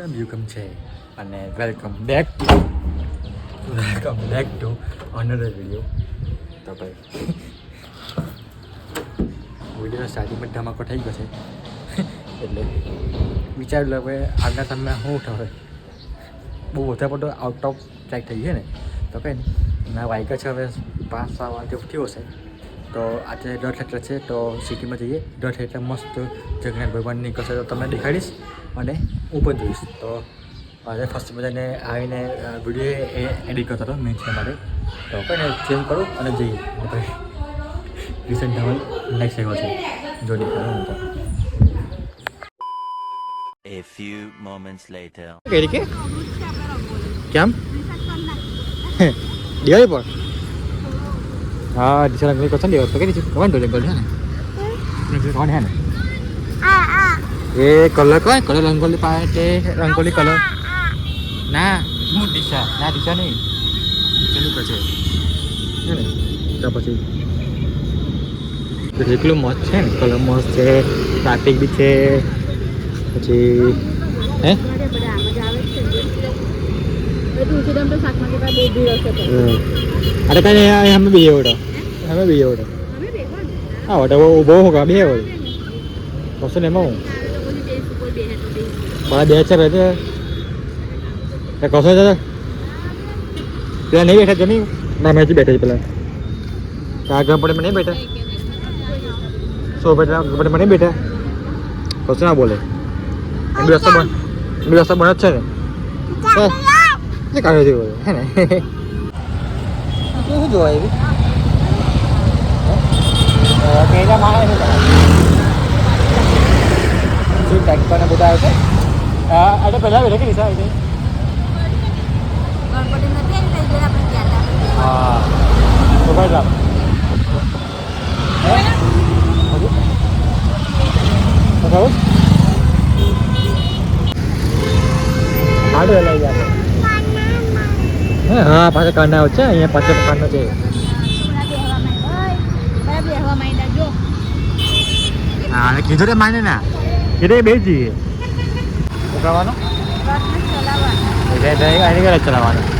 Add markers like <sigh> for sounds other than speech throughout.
નામ યુગમ છે અને welcome back to welcome back to another video તો ભાઈ વિડીયોનો સ્ટાર્ટિંગમાં ધમાકો થઈ ગયો છે. એટલે વિચાર્યું હવે આગળ તમે શું ઉઠાવે બહુ વધારે પડતો આઉટ ઓફ ટ્રેક થઈ ગયો ને. તો કંઈ ના વાગ્યા છે હવે પાંચ સાત વાગે થયો હશે. તો આજે રથયાત્રા છે તો સિટીમાં જઈએ. રથયાત્રા મસ્ત જગન્નાથ ભગવાનની કસરતો તમને દેખાડીશ અને હું પણ જોઈશ. તો આજે ફર્સ્ટ બધાને આવીને વીડિયો એ એડિટ કરતો હતો મેં છે માટે તો કંઈ ચેન્જ કરું અને જઈએ. ભાઈ રિસન્ટ ધવલ નેક્સ્ટ એવો છે. જો દેખાડો હું તો. A few moments later. કેમ? <laughs> દિવાળી પર હા દિશા રંગોલી કરશે ને દિવાળી પર કઈ દીધું કવાનું રંગોલી છે ને? કોણ હે ને? એ કલર કોણ કલર રંગોલી પાસે તે રંગોલી કલર? ના હું દિશા ના દિશા નહીં. દિશાનું કરશે હે ને? તો પછી. એટલું મસ્ત છે ને? કલર મસ્ત છે ટ્રાફિક બી છે. પછી હે? અરે કઈ નહીં અમે બી ઓડો અમે બે ઓડો હા ઓડો ઊભો હોગા બે હોય કશું ને એમાં હું? મારા બે છે રહે એ કશો છે? પેલા નહીં બેઠા જમી ના મેં બેઠા છે પેલા. આગળ પડે નહીં બેઠા. સો બેઠા પડે નહીં બેઠા. કશું ના બોલે. એમ રસ્તા બન બી રસ્તો જ છે ને. એ કાઢ્યો છે બોલે હે ને શું જોવાય એવી પેલા મારે શું ટેક્ટર ને બધા આવે છે હા એટલે પહેલાં બેઠા કે દિશા આવી હા તો ભાઈ રામ હાડું લઈ જાય હા? પાછા કાના છે અહીંયા પાછળ કાનો છે. હા કીધું રે માને ના. કીધું બે જઈએ કરવાનું ચલાવવાનું.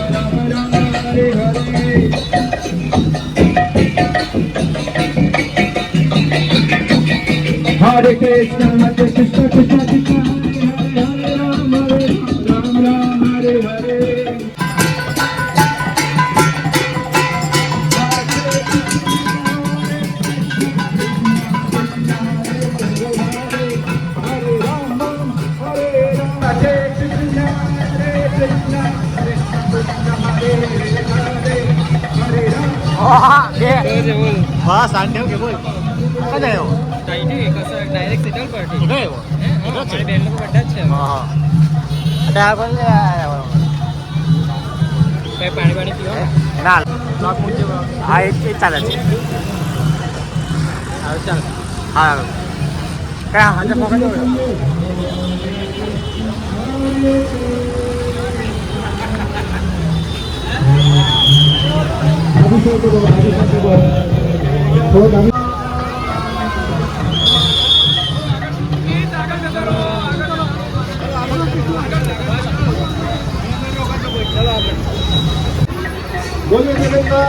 હા સાંઢેવ કે બોલ કદ આવ્યો ડાયરેક્ટ સેટલ પાર્ટી ગયો અમારી બેન લોકો બધા જ છે હા હા અરે આ બોલ કઈ પાણી પાણી પીવા ના હા એ એ ચાલે છે આવે ચાલ હા કયા હાજર પકડજો બોલો Boleh kita ke.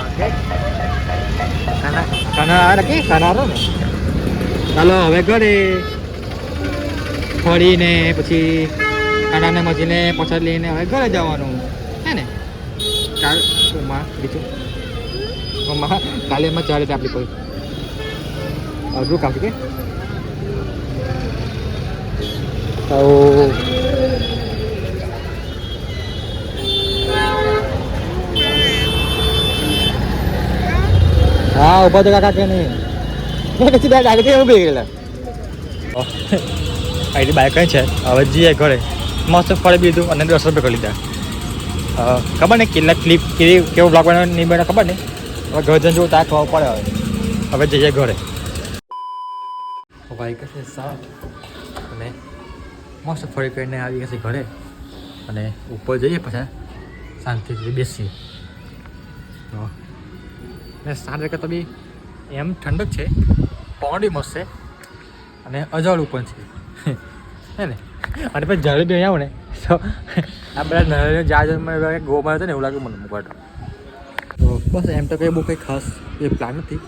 Oke. Karena karena ki, karena ચાલો હવે ઘરે. ફળીને પછી ખાનાને મજીને પછાડ લઈને હવે ઘરે જવાનું. હે ને? કાલ ઉમા, બીજું? ઉમા, કાલે એમાં ચાલે છે આપણી કોઈ. અઘરું કામ કે? તો હા, ઊભા તો કાકા કે નહીં પછી બે ડાયરેક્ટ એવું ગયેલા અહીંથી બાઇક કઈ છે? હવે જઈએ ઘરે. મસ્ત ફરી બીધું અને દસ રૂપિયા કરી લીધા. ખબર ને કેટલા ક્લિપ કેવી કેવો બ્લોગ નહીં બને ખબર ને હવે ઘર જઈને જોવું ત્યાં ખબર પડે હવે. હવે જઈએ ઘરે. બાઇક છે સાત અને મસ્ત ફળી કરીને આવી ગયા છે ઘરે. અને ઉપર જઈએ પછી. શાંતિથી બેસીએ. ને સાત વાગે બી એમ ઠંડક છે પવન મસ્ત છે અને અજાળું પણ છે. હે ને? અને પછી જ્યારે બી અહીંયા ને, તો આ બધા નળ જહાજ ગો હતો ને એવું લાગે મને મુકાટ તો. બસ એમ તો કંઈ બહુ કંઈ ખાસ એ પ્લાન નથી.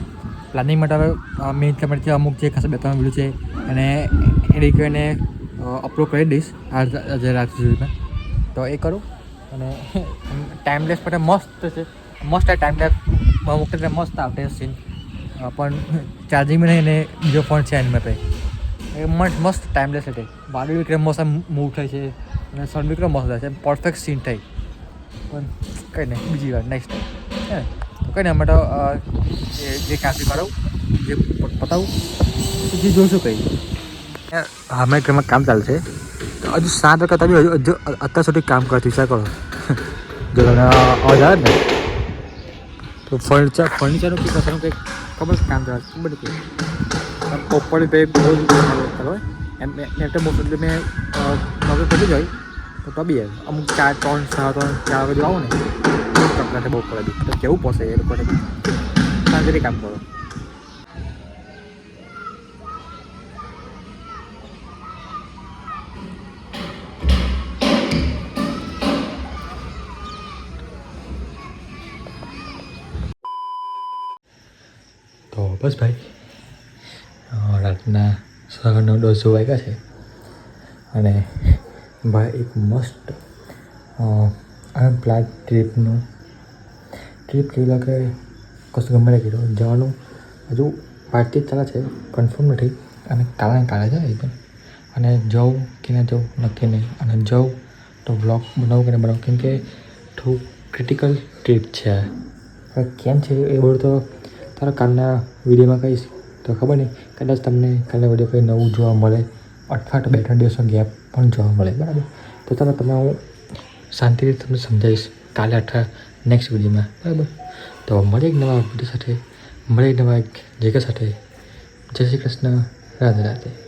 પ્લાનિંગ માટે હવે મેઇન તમારે અમુક જે ખાસ બે ત્રણ વીડિયો છે, અને એડી કરીને અપલોડ કરી દઈશ આજે રાત સુધીમાં. તો એ કરું, અને <laughs> ટાઈમલેસ માટે મસ્ત છે. મસ્ત ટાઈમલેસ અમુક મસ્ત આવશે સીન પણ ચાર્જિંગ નહીં ને બીજો ફોન છે એની પે એ મસ્ત મસ્ત ટાઈમલેસ હતી વાદળી વિક્રમ મસ્ત મૂવ થાય છે અને સન વિક્રમ મસ્ત થાય છે. પરફેક્ટ સીન થાય. પણ કંઈ નહીં, બીજી વાર નેક્સ્ટ હે? તો કંઈ નહીં, અમે તો જે કાપી કરાવું જે પતાવું જે જોઈશું કંઈ. અમે ઘરમાં કામ ચાલે છે. હજુ સાત વાગ્યા તમે હજુ હજુ અત્યાર સુધી કામ કરતી વિચાર કરો. જો તમને અવાજ આવે ને? તો ફર્નિચર ફર્નિચરનું કંઈક કશાનું કંઈક ખબર છે કામ ચાલે ખબર નથી પોપડી પે બહુ ચાલો એમ એમ તો મોસ્ટ એટલે મેં નોકરી કરી જ હોય તો તો બી એમ અમુક ચાર ત્રણ સાડા ત્રણ ચાર વાગે આવો ને કપડાં બહુ પડે બી તો કેવું પડશે એ લોકોને બી શાંતિથી કામ કરો બસ ભાઈ રાતના સાડા નવ દસ વાગ્યા છે. અને ભાઈ એક મસ્ત પ્લાન ટ્રીપનું ટ્રીપ કેવી લાગે? કશું ગમે કીધો. જવાનું, હજુ વાતચીત ચાલે છે કન્ફર્મ નથી. અને કાલે કાલે છે. એકદમ અને જાઉં કે ના જાઉં નક્કી નહીં. અને જાઉં તો વ્લોગ બનાવું કે ના બનાવું? કેમ કે થોડું ક્રિટિકલ ટ્રીપ છે. કેમ છે? એ બધું તો તારા કાલના વિડીયોમાં કહીશ, તો ખબર નહીં, કદાચ તમને કાલના વીડિયો કંઈ નવું જોવા મળે. અથવા તો બે ત્રણ દિવસનો ગેપ પણ જોવા મળે, બરાબર? તો ચાલો, તમે હું શાંતિથી તમને સમજાવીશ કાલે અથવા નેક્સ્ટ વિડીયોમાં, બરાબર? તો મળે એક નવા વીડિયો સાથે મળે એક નવા એક જગ્યા સાથે. જય શ્રી કૃષ્ણ, રાધે રાધે.